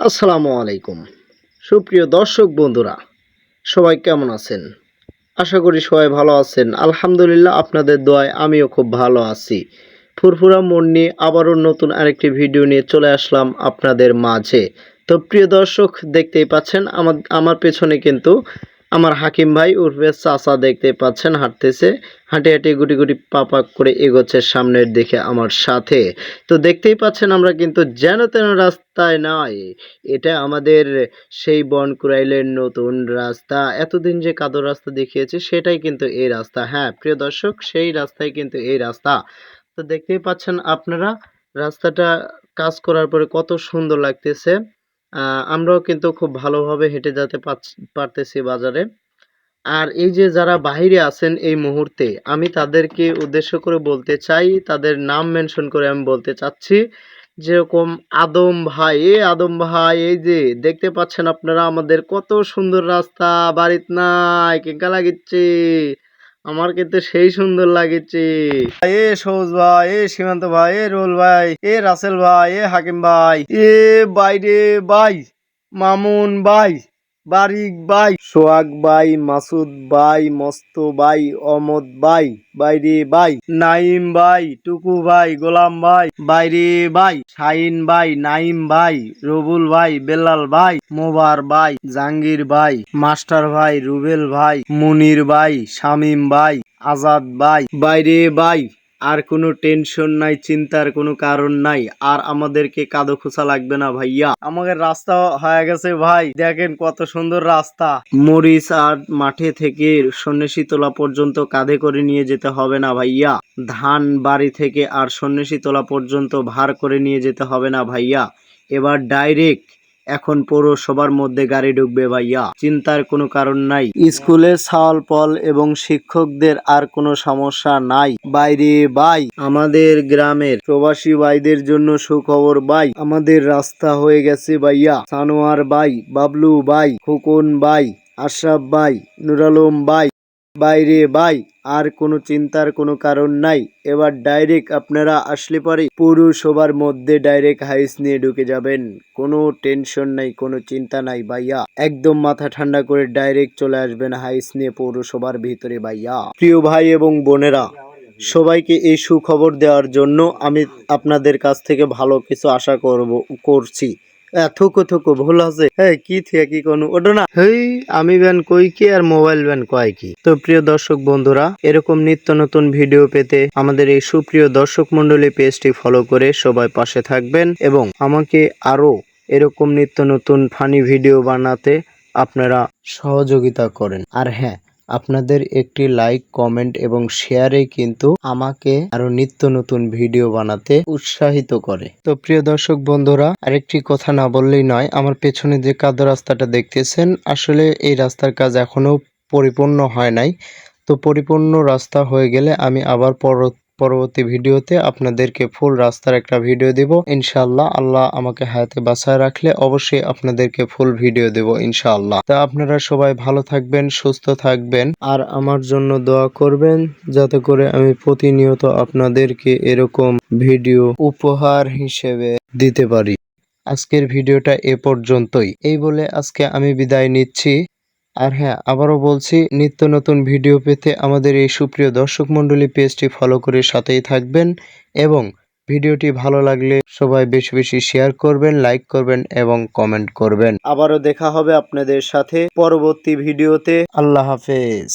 আসসালামু আলাইকুম। সুপ্রিয় দর্শক বন্ধুরা, সবাই কেমন আছেন? আশা করি সবাই ভালো আছেন। আলহামদুলিল্লাহ, আপনাদের দোয়ায় আমিও খুব ভালো আছি। ফুরফুরা মন নিয়ে আবারও নতুন আরেকটি ভিডিও নিয়ে চলে আসলাম আপনাদের মাঝে। তো প্রিয় দর্শক, দেখতেই পাচ্ছেন আমার আমার পেছনে কিন্তু আমার হাকিম ভাই উর্ফে চাচা দেখতে পাচ্ছেন, হাঁটতেছে। হাঁটে হাঁটে গুটি গুটি পাপা করে এগোচ্ছে সামনের দিকে আমার সাথে। তো দেখতেই পাচ্ছেন আমরা কিন্তু যেন তেন রাস্তায় নয় এটা আমাদের সেই বনকুড়াইলের নতুন রাস্তা। এতদিন যে কাদো রাস্তা দেখিয়েছে, সেটাই কিন্তু এই রাস্তা। হ্যাঁ প্রিয় দর্শক, সেই রাস্তায় কিন্তু এই রাস্তা। তো দেখতেই পাচ্ছেন আপনারা, রাস্তাটা কাজ করার পরে কত সুন্দর লাগতেছে। আমরাও কিন্তু খুব ভালোভাবে হেঁটে যেতে পারতেছি বাজারে। আর এই যে যারা বাইরে আছেন এই মুহূর্তে, আমি তাদেরকে উদ্দেশ্য করে বলতে চাই, তাদের নাম মেনশন করে আমি বলতে চাচ্ছি, যেরকম আদম ভাই, এ আদম ভাই, এই যে দেখতে পাচ্ছেন আপনারা, আমাদের কত সুন্দর রাস্তা, বাড়িত নাই, কেঙ্কা লাগিচ্ছে। আমার কিন্তু সেই সুন্দর লাগেছে। এ সৌজ ভাই, এ সীমান্ত ভাই, এ রোল ভাই, এ রাসেল ভাই, এ হাকিম ভাই, এ বাইরে ভাই, মামুন ভাই। বারিক ভাই, সোহাগ বাই মাসুদ বাই মস্ত বাই অমদ বাই বাইরে বাই নাইম ভাই, টুকু ভাই, গোলাম ভাই, বাইরে ভাই, শাহিন ভাই নাইম ভাই, রবুল ভাই, বেলাল ভাই, মোবার ভাই, জাহাঙ্গীর ভাই, মাস্টার ভাই, রুবেল ভাই, মুনির ভাই, শামিম ভাই, আজাদ ভাই, বাইরে ভাই আর কোনো টেনশন নাই, চিন্তার কোনো কারণ নাই। আর আমাদেরকে কাদো খোঁচা লাগবে না ভাইয়া। আমাদের রাস্তা হয়ে গেছে ভাই। দেখেন কত সুন্দর রাস্তা। মরিচ আর মাঠে থেকে সন্ন্যাসী তোলা পর্যন্ত কাঁধে করে নিয়ে যেতে হবে না ভাইয়া। ধান বাড়ি থেকে আর সন্ন্যাসী তোলা পর্যন্ত ভার করে নিয়ে যেতে হবে না ভাইয়া। এবার ডাইরেক্ট এখন পৌরসভার মধ্যে গাড়ি ঢুকবে ভাইয়া। চিন্তার কোনো কারণ নাই। স্কুলের সাল পল এবং শিক্ষকদের আর কোনো সমস্যা নাই। বাইরে বাই। আমাদের গ্রামের প্রবাসী ভাইদের জন্য সুখবর বাই। আমাদের রাস্তা হয়ে গেছে ভাইয়া। সানোয়ার বাই বাবলু বাই খোকন বাই আশরাফ বাই নুরালম বাই। বাইরে বাই, আর কোনো চিন্তার কোনো কারণ নাই। এবার ডাইরেক্ট আপনারা আসলে পরে পৌরসভার মধ্যে ডাইরেক্ট হাইস নিয়ে ঢুকে যাবেন। কোনো টেনশন নাই, কোনো চিন্তা নাই ভাইয়া। একদম মাথা ঠান্ডা করে ডাইরেক্ট চলে আসবেন হাইস নিয়ে পৌরসভার ভিতরে ভাইয়া। প্রিয় ভাই এবং বোনেরা, সবাইকে এই সুখবর দেওয়ার জন্য আমি আপনাদের কাছ থেকে ভালো কিছু আশা করব, করছি। থুকু থুকু, ভুল আছে হ্যাঁ কি থেকে কি কোনো? ওটা না। হেই, আমি ব্যান কই কি আর মোবাইল ব্যান কয় কি? তো প্রিয় দর্শক বন্ধুরা, এরকম নিত্য নতুন ভিডিও পেতে আমাদের এই সুপ্রিয় দর্শক মন্ডলী পেজটি ফলো করে সবাই পাশে থাকবেন এবং আমাকে আরও এরকম নিত্য নতুন ফানি ভিডিও বানাতে আপনারা সহযোগিতা করেন। আর হ্যাঁ আপনাদের একটি লাইক কমেন্ট এবং শেয়ারে কিন্তু আমাকে আরও নিত্য নতুন ভিডিও বানাতে উৎসাহিত করে। তো প্রিয় দর্শক বন্ধুরা, আরেকটি কথা না বললেই নয়, আমার পেছনে যে কাদা রাস্তাটা দেখতেছেন, আসলে এই রাস্তার কাজ এখনও পরিপূর্ণ হয় নাই। তো পরিপূর্ণ রাস্তা হয়ে গেলে আমি আবার পর পরবর্তী ভিডিওতে আপনাদেরকে ফুল রাস্তার একটা ভিডিও দেব। ইনশাআল্লাহ আল্লাহ আমাকে হায়াতে বাঁচায় রাখলে অবশ্যই আপনাদেরকে ফুল ভিডিও দেব ইনশাআল্লাহ। তা আপনারা সবাই ভালো থাকবেন, সুস্থ থাকবেন আর আমার জন্য দোয়া করবেন যাতে করে আমি প্রতিনিয়ত আপনাদেরকে এরকম ভিডিও উপহার হিসেবে দিতে পারি। আজকের ভিডিওটা এ পর্যন্তই। এই বলে আজকে আমি বিদায় নিচ্ছি। আর হ্যাঁ আবারও বলছি নিত্য নতুন ভিডিও পেতে আমাদের এই সুপ্রিয় দর্শক মণ্ডলী পেজটি ফলো করে সাথেই থাকবেন এবং ভিডিওটি ভালো লাগলে সবাই বেশি বেশি শেয়ার করবেন লাইক করবেন এবং কমেন্ট করবেন। আবারও দেখা হবে আপনাদের সাথে পরবর্তী ভিডিওতে। আল্লাহ হাফেজ।